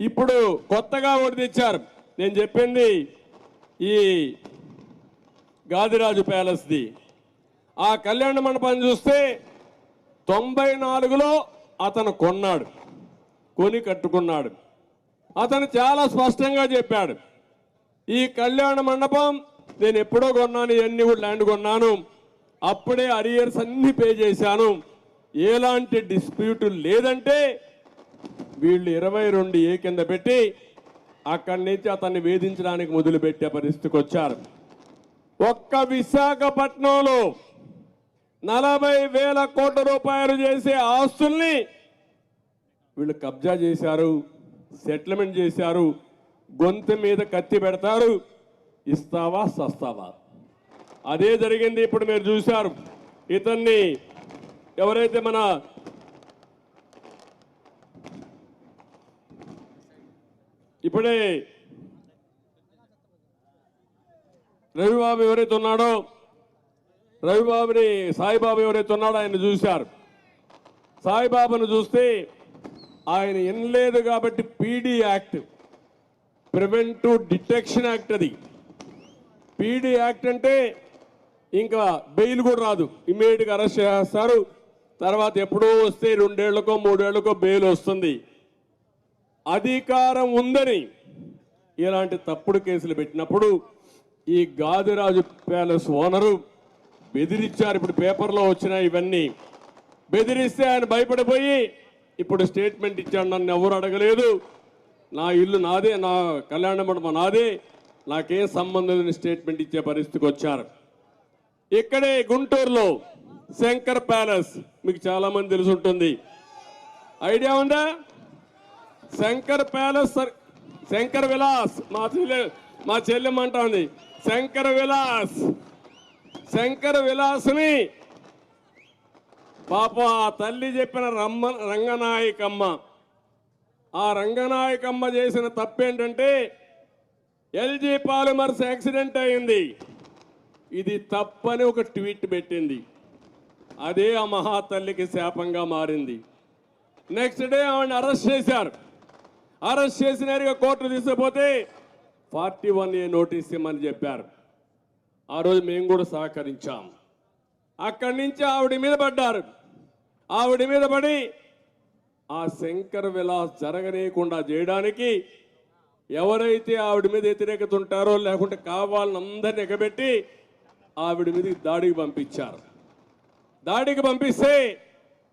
ఇప్పుడు కొత్తగా ఒకటి తెచ్చారు. నేను చెప్పింది ఈ గాదిరాజు ప్యాలెస్ది. ఆ కళ్యాణ మండపాన్ని చూస్తే తొంభై నాలుగులో అతను కొన్నాడు. కొని కట్టుకున్నాడు. అతను చాలా స్పష్టంగా చెప్పాడు. ఈ కళ్యాణ మండపం నేను ఎప్పుడో కొన్నాను ఇవన్నీ కూడా ల్యాండ్ కొన్నాను. అప్పుడే అరియర్స్ అన్నీ పే చేశాను. ఎలాంటి డిస్ప్యూట్ లేదంటే వీళ్ళు ఇరవై రెండు ఏ కింద పెట్టి అక్కడి నుంచి అతన్ని వేధించడానికి మొదలుపెట్టే పరిస్థితికి వచ్చారు. ఒక్క విశాఖపట్నంలో నలభై వేల కోట్ల రూపాయలు చేసే ఆస్తుల్ని వీళ్ళు కబ్జా చేశారు సెటిల్మెంట్ చేశారు గొంతు మీద కత్తి పెడతారు. ఇస్తావా సస్తావా? అదే జరిగింది ఇప్పుడు మీరు చూశారు. ఇతన్ని ఎవరైతే మన ఇప్పుడే రవిబాబు ఎవరైతే ఉన్నాడో రవిబాబుని సాయిబాబు ఎవరైతే ఉన్నాడో ఆయన చూశారు. సాయిబాబును చూస్తే ఆయన ఎనలేదు కాబట్టి PD act preventive detection act అది. పీడీ యాక్ట్ అంటే ఇంకా బెయిల్ కూడా రాదు. ఇమీడియట్గా అరెస్ట్ చేస్తారు. తర్వాత ఎప్పుడో వస్తే రెండేళ్ళకో మూడేళ్ళకో బెయిల్ వస్తుంది. అధికారం ఉందని ఇలాంటి తప్పుడు కేసులు పెట్టినప్పుడు ఈ గాదిరాజు ప్యాలెస్ ఓనరు బెదిరించారు ఇప్పుడు పేపర్లో వచ్చిన ఇవన్నీ బెదిరిస్తే ఆయన భయపడిపోయి ఇప్పుడు స్టేట్మెంట్ ఇచ్చాడు. నన్ను ఎవరు అడగలేదు. నా ఇల్లు నాదే నా కళ్యాణ మండపం నాదే. నాకేం సంబంధం లేని స్టేట్మెంట్ ఇచ్చే పరిస్థితికి వచ్చారు. ఇక్కడే గుంటూరులో శంకర్ ప్యాలెస్ మీకు చాలామంది తెలిసి ఉంటుంది ఐడియా ఉందా? శంకర్ ప్యాలెస్ సర్- శంకర్ విలాస్ మా చెల్లె మా చెల్లెమ్మంటోంది. శంకర్ విలాస్ శంకర్ విలాస్ని. పాప ఆ తల్లి చెప్పిన రమ్మ రంగనాయకమ్మ. ఆ రంగనాయకమ్మ చేసిన తప్పేంటంటే ఎల్జీ పాలిమర్స్ యాక్సిడెంట్ అయింది. ఇది తప్పని ఒక ట్వీట్ పెట్టింది. అదే ఆ మహాతల్లికి శాపంగా మారింది. నెక్స్ట్ డే ఆవిడని అరెస్ట్ చేశారు. అరెస్ట్ చేసినారుగా కోర్టు తీసుకుపోతే ఫార్టీ వన్ ఏ నోటీస్ ఇమ్మని చెప్పారు. ఆ రోజు మేము కూడా సహకరించాం. అక్కడి నుంచి ఆవిడ మీద పడ్డారు. ఆవిడ మీద పడి ఆ శంకర్ విలాస్ జరగనీయకుండా చేయడానికి ఎవరైతే ఆవిడ మీద వ్యతిరేకత ఉంటారో లేకుంటే కావాలని అందరిని ఎగబెట్టి ఆవిడ మీద దాడికి పంపించారు. దాడికి పంపిస్తే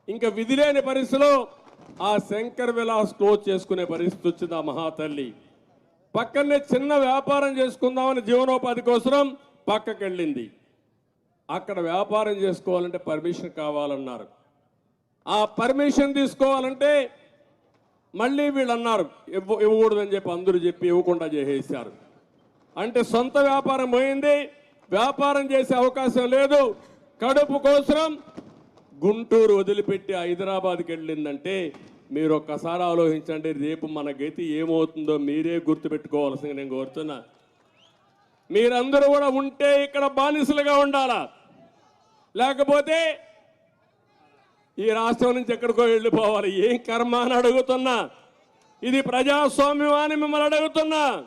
ఇంకా విధి లేని పరిస్థితిలో ఆ శంకర్ విలాస్ క్లోజ్ చేసుకునే పరిస్థితి వచ్చింది ఆ మహాతల్లి. పక్కనే చిన్న వ్యాపారం చేసుకుందామని జీవనోపాధి కోసం పక్కకి వెళ్ళింది అక్కడ వ్యాపారం చేసుకోవాలంటే పర్మిషన్ కావాలన్నారు. ఆ పర్మిషన్ తీసుకోవాలంటే మళ్ళీ వీళ్ళు అన్నారు ఇవ్వ ఇవ్వకూడదని చెప్పి అందరూ చెప్పి ఇవ్వకుండా చేసేసారు అంటే సొంత వ్యాపారం పోయింది వ్యాపారం చేసే అవకాశం లేదు. కడుపు కోసం గుంటూరు వదిలిపెట్టి హైదరాబాద్కి వెళ్ళిందంటే మీరు ఒక్కసారి ఆలోచించండి రేపు మన గతి ఏమవుతుందో మీరే గుర్తుపెట్టుకోవాల్సింది నేను కోరుతున్నా. మీరందరూ కూడా ఉంటే ఇక్కడ బానిసలుగా ఉండాలా? లేకపోతే ఈ రాష్ట్రం నుంచి ఎక్కడికో వెళ్ళిపోవాలి. ఏం కర్మ అని అడుగుతున్నా? ఇది ప్రజాస్వామ్యం అని మిమ్మల్ని అడుగుతున్నా.